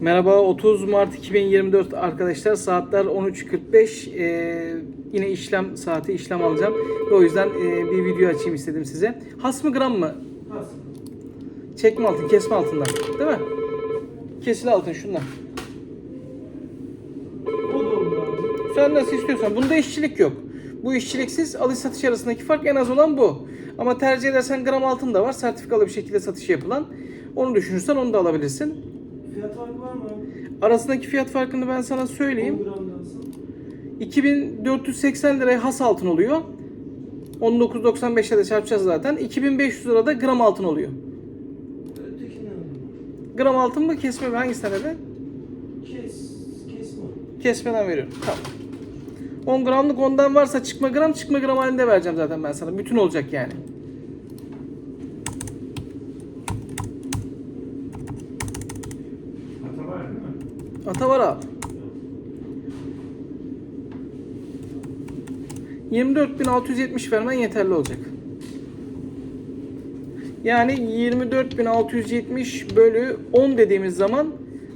Merhaba 30 Mart 2024 arkadaşlar saatler 13.45 Ee, yine işlem saati işlem alacağım ve o yüzden e, bir video açayım istedim size. Has mı gram mı? Nasıl? Çekme altın kesme altından değil mi? Kesili altın şundan. Sen nasıl istiyorsan bunda işçilik yok. Bu işçiliksiz alış satış arasındaki fark en az olan bu. Ama tercih edersen gram altın da var sertifikalı bir şekilde satışı yapılan. Onu düşünürsen onu da alabilirsin. Fiyat farkı var mı abi? Arasındaki fiyat farkını ben sana söyleyeyim. 10 gramdansın. 2480 liraya has altın oluyor. 19.95'e de çarpacağız zaten. 2500 lirada gram altın oluyor. Gram altın mı kesme mi? Hangisinden dedi? Kes, kesme. Kesmeden veriyorum. Tamam. 10 gramlık ondan varsa çıkma gram çıkma gram halinde vereceğim zaten ben sana. Bütün olacak yani. Hata var değil mi? Ata var abi. 24.670 vermen yeterli olacak. Yani 24.670 bölü 10 dediğimiz zaman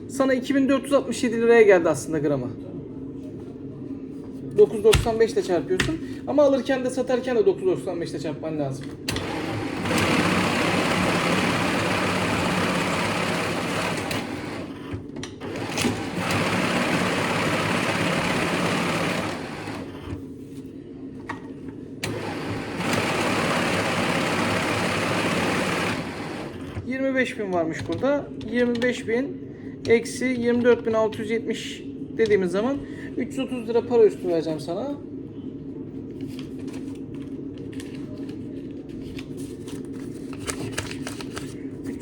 sana 2467 liraya geldi aslında grama. 9.95 ile çarpıyorsun. Ama alırken de satarken de 9.95 ile çarpman lazım. Bin varmış burada. 25.000 eksi 24.670 dediğimiz zaman 330 lira para üstü vereceğim sana.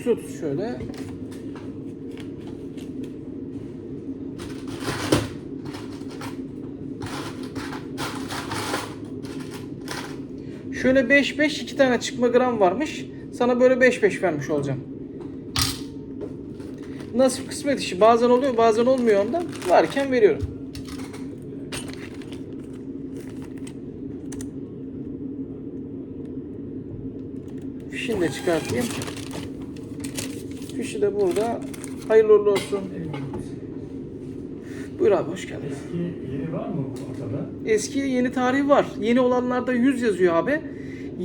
...330 şöyle. Şöyle 5-5 iki tane çıkma gram varmış. Sana böyle 5-5 vermiş olacağım. Nasip kısmet işi. Bazen oluyor bazen olmuyor ondan. Varken veriyorum. Fişini de çıkartayım. Fişi de burada. Hayırlı uğurlu olsun. Buyur abi hoş geldin. Eski yeni var mı bu ortada? Eski yeni tarih var. Yeni olanlarda 100 yazıyor abi.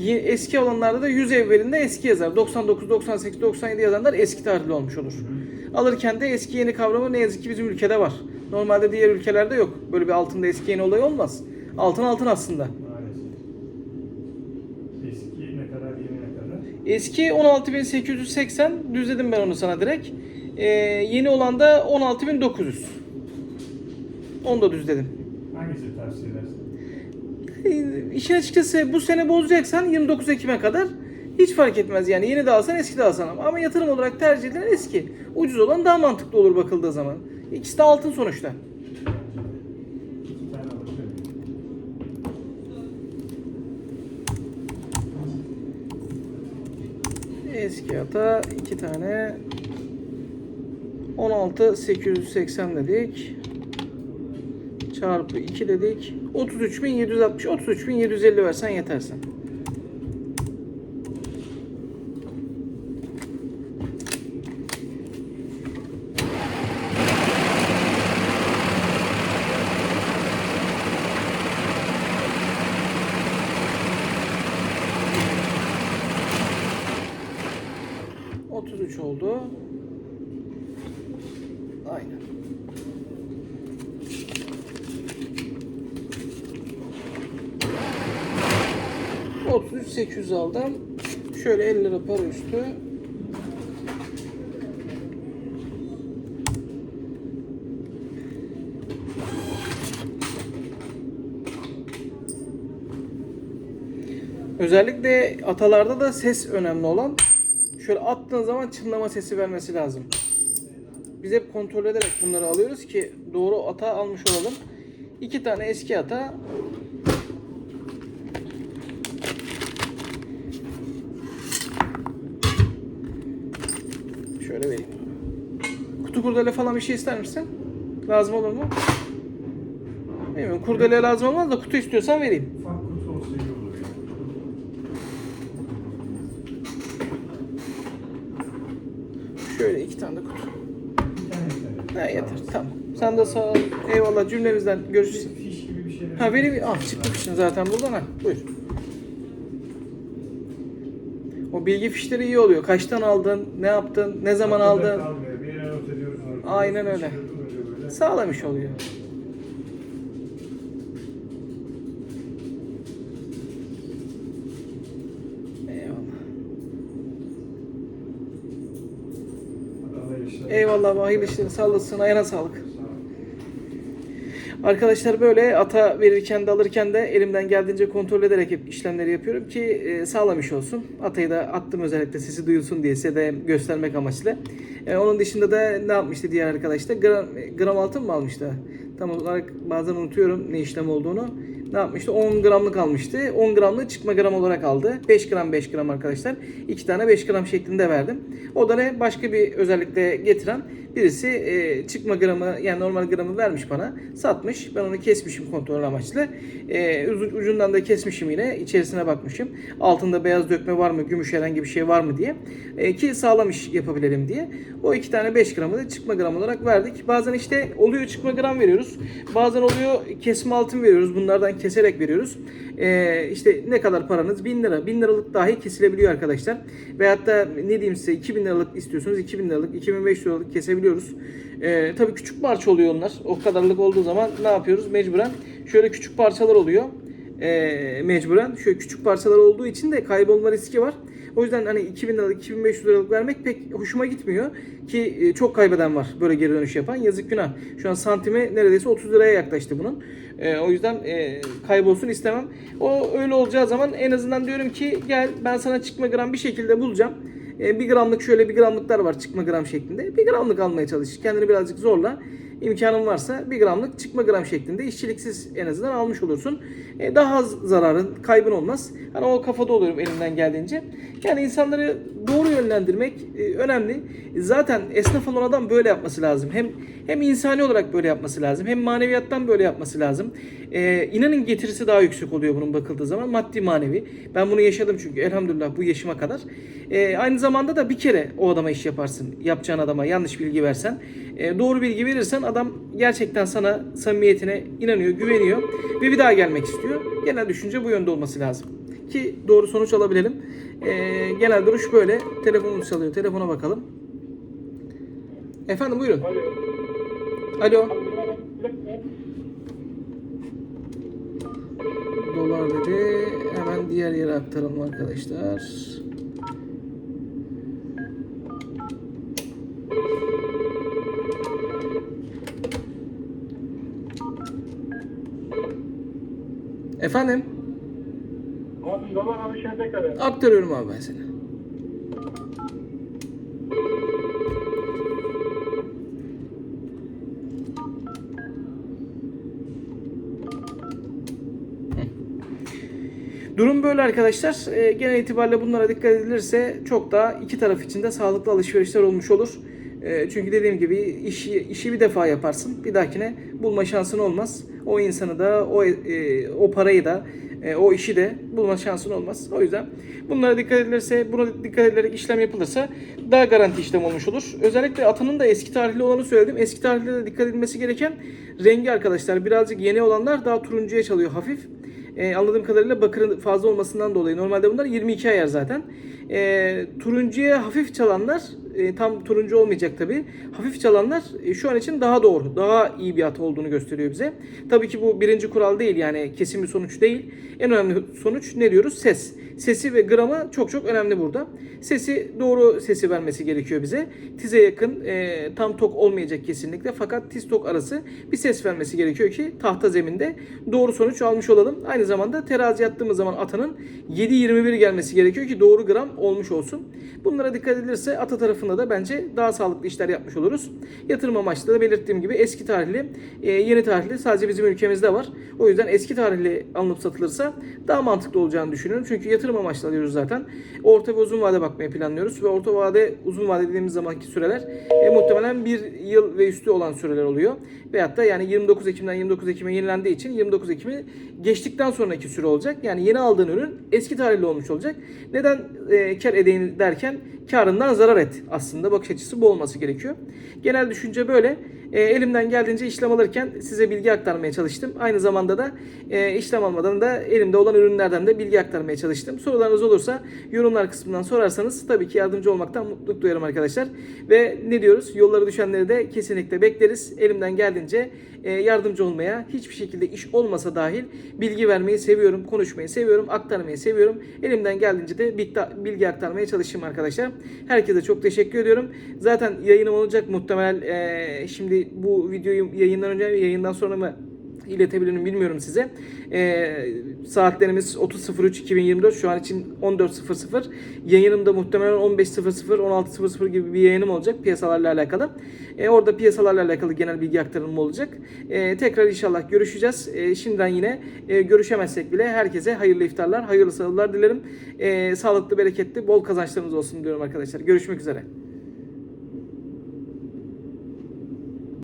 Eski olanlarda da 100 evvelinde eski yazar. 99, 98, 97 yazanlar eski tarihli olmuş olur. Alırken de eski yeni kavramı ne yazık ki bizim ülkede var. Normalde diğer ülkelerde yok. Böyle bir altında eski yeni olay olmaz. Altın altın aslında. Eski ne kadar yeni ne kadar? Eski 16880 düzledim ben onu sana direkt. Ee, yeni olan da 16900. Onu da düzledim. Hangisi tavsiye edersin? İşin açıkçası bu sene bozacaksan 29 Ekim'e kadar hiç fark etmez yani yeni de alsan eski de alsan ama, ama yatırım olarak tercih edilen eski. Ucuz olan daha mantıklı olur bakıldığı zaman. İkisi de altın sonuçta. Eski ata iki tane 16 880 dedik. Çarpı 2 dedik. 33.760 33.750 versen yetersin. 3 oldu. Aynen. Otuz 800 aldım. Şöyle 50 lira para üstü. Özellikle atalarda da ses önemli olan Şöyle attığın zaman çınlama sesi vermesi lazım. Biz hep kontrol ederek bunları alıyoruz ki doğru ata almış olalım. İki tane eski ata Şöyle vereyim. Kutu kurdele falan bir şey ister misin? Lazım olur mu? Bilmiyorum. Kurdele lazım olmaz da kutu istiyorsan vereyim. Ufak kutu olsa iyi olur ya. Şöyle iki tane de kutu. Ha yeter tamam. Sen de sağ ol. Eyvallah cümlemizden görüşürüz. Fiş gibi bir şeyler. Ha bir ah çıktı fişin zaten buradan ha. Buyur. O bilgi fişleri iyi oluyor. Kaçtan aldın, ne yaptın, ne zaman aldın. Aynen öyle. Şey. Sağlam iş oluyor. Eyvallah. Hadi hayırlı işler. Eyvallah işlerin sağ olasın. Ayağına sağlık. Arkadaşlar böyle ata verirken de alırken de elimden geldiğince kontrol ederek hep işlemleri yapıyorum ki e, sağlam iş olsun. Atayı da attım özellikle sesi duyulsun diye size de göstermek amaçlı. E, onun dışında da ne yapmıştı diğer arkadaş da gram, gram altın mı almıştı? Tam olarak bazen unutuyorum ne işlem olduğunu. Ne yapmıştı? 10 gramlık almıştı. 10 gramlık çıkma gram olarak aldı. 5 gram 5 gram arkadaşlar. 2 tane 5 gram şeklinde verdim. O da ne? Başka bir özellikle getiren birisi e, çıkma gramı yani normal gramı vermiş bana. Satmış. Ben onu kesmişim kontrol amaçlı. E, ucu- ucundan da kesmişim yine. içerisine bakmışım. Altında beyaz dökme var mı? Gümüş herhangi bir şey var mı diye. E, ki sağlam iş yapabilelim diye. O iki tane 5 gramı da çıkma gram olarak verdik. Bazen işte oluyor çıkma gram veriyoruz. Bazen oluyor kesme altın veriyoruz. Bunlardan keserek veriyoruz. E, işte ne kadar paranız? 1000 lira. 1000 liralık dahi kesilebiliyor arkadaşlar. Veyahut da ne diyeyim size 2000 liralık istiyorsunuz 2000 liralık 2500 liralık kesebiliyoruz. E, tabii küçük parça oluyor onlar. O kadarlık olduğu zaman ne yapıyoruz? Mecburen şöyle küçük parçalar oluyor. E, mecburen şöyle küçük parçalar olduğu için de kaybolma riski var. O yüzden hani 2000 liralık 2500 liralık vermek pek hoşuma gitmiyor ki e, çok kaybeden var böyle geri dönüş yapan. Yazık günah. Şu an santime neredeyse 30 liraya yaklaştı bunun. E, o yüzden e, kaybolsun istemem. O öyle olacağı zaman en azından diyorum ki gel ben sana çıkma gram bir şekilde bulacağım. E, bir gramlık şöyle bir gramlıklar var çıkma gram şeklinde. Bir gramlık almaya çalış. Kendini birazcık zorla. İmkanın varsa bir gramlık çıkma gram şeklinde işçiliksiz en azından almış olursun. E, daha az zararın, kaybın olmaz. Hani o kafada oluyorum elimden geldiğince. Yani insanları doğru yönlendirmek e, önemli. Zaten esnaf olan adam böyle yapması lazım. Hem hem insani olarak böyle yapması lazım. Hem maneviyattan böyle yapması lazım. E, inanın getirisi daha yüksek oluyor bunun bakıldığı zaman. Maddi manevi. Ben bunu yaşadım çünkü elhamdülillah bu yaşıma kadar. E, aynı zamanda da bir kere o adama iş yaparsın. Yapacağın adama yanlış bilgi versen. E, doğru bilgi verirsen adam gerçekten sana samimiyetine inanıyor, güveniyor ve bir daha gelmek istiyor. Genel düşünce bu yönde olması lazım. Ki doğru sonuç alabilelim. E, genel duruş böyle. Telefonumuz çalıyor. Telefona bakalım. Efendim buyurun. Alo. Dolar dedi. Hemen diğer yere aktaralım arkadaşlar. Efendim? Dolar alışverişe kadar. Aktarıyorum abi ben seni. Durum böyle arkadaşlar. E, genel itibariyle bunlara dikkat edilirse çok daha iki taraf için de sağlıklı alışverişler olmuş olur. E, çünkü dediğim gibi işi, işi bir defa yaparsın. Bir dahakine bulma şansın olmaz. O insanı da o, e, o parayı da e, o işi de bulma şansın olmaz. O yüzden bunlara dikkat edilirse, buna dikkat edilerek işlem yapılırsa daha garanti işlem olmuş olur. Özellikle atının da eski tarihli olanı söyledim. Eski tarihli de dikkat edilmesi gereken rengi arkadaşlar. Birazcık yeni olanlar daha turuncuya çalıyor hafif. Ee, anladığım kadarıyla bakırın fazla olmasından dolayı. Normalde bunlar 22 ayar zaten. Ee, turuncuya hafif çalanlar, e, tam turuncu olmayacak tabi. Hafif çalanlar e, şu an için daha doğru, daha iyi bir at olduğunu gösteriyor bize. Tabii ki bu birinci kural değil yani kesin bir sonuç değil. En önemli sonuç ne diyoruz? Ses. Sesi ve gramı çok çok önemli burada. Sesi doğru sesi vermesi gerekiyor bize. Tize yakın, e, tam tok olmayacak kesinlikle fakat tiz tok arası bir ses vermesi gerekiyor ki tahta zeminde doğru sonuç almış olalım. Aynı zamanda terazi attığımız zaman atanın 7.21 gelmesi gerekiyor ki doğru gram olmuş olsun. Bunlara dikkat edilirse ata tarafında da bence daha sağlıklı işler yapmış oluruz. Yatırım amaçlı da belirttiğim gibi eski tarihli, e, yeni tarihli sadece bizim ülkemizde var. O yüzden eski tarihli alınıp satılırsa daha mantıklı olacağını düşünüyorum. Çünkü yatırım yatırım amaçlı alıyoruz zaten. Orta ve uzun vade bakmaya planlıyoruz ve orta vade uzun vade dediğimiz zamanki süreler e, muhtemelen bir yıl ve üstü olan süreler oluyor. Veyahut da yani 29 Ekim'den 29 Ekim'e yenilendiği için 29 Ekim'i geçtikten sonraki süre olacak. Yani yeni aldığın ürün eski tarihli olmuş olacak. Neden e, kar edeyim derken karından zarar et aslında bakış açısı bu olması gerekiyor. Genel düşünce böyle. E, elimden geldiğince işlem alırken size bilgi aktarmaya çalıştım. Aynı zamanda da e, işlem almadan da elimde olan ürünlerden de bilgi aktarmaya çalıştım. Sorularınız olursa yorumlar kısmından sorarsanız tabii ki yardımcı olmaktan mutluluk duyarım arkadaşlar. Ve ne diyoruz? Yolları düşenleri de kesinlikle bekleriz. Elimden geldiğince e, yardımcı olmaya, hiçbir şekilde iş olmasa dahil bilgi vermeyi seviyorum, konuşmayı seviyorum, aktarmayı seviyorum. Elimden geldiğince de bilgi- aktarmaya çalışayım arkadaşlar. Herkese çok teşekkür ediyorum. Zaten yayınım olacak muhtemel e, şimdi bu videoyu yayından önce yayından sonra mı iletebilirim bilmiyorum size. Ee, saatlerimiz 30.03.2024 şu an için 14.00. Yayınım da muhtemelen 15.00 16.00 gibi bir yayınım olacak piyasalarla alakalı. Ee, orada piyasalarla alakalı genel bilgi aktarımı olacak. Ee, tekrar inşallah görüşeceğiz. Ee, şimdiden yine e, görüşemezsek bile herkese hayırlı iftarlar, hayırlı sahurlar dilerim. Ee, sağlıklı, bereketli, bol kazançlarınız olsun diyorum arkadaşlar. Görüşmek üzere.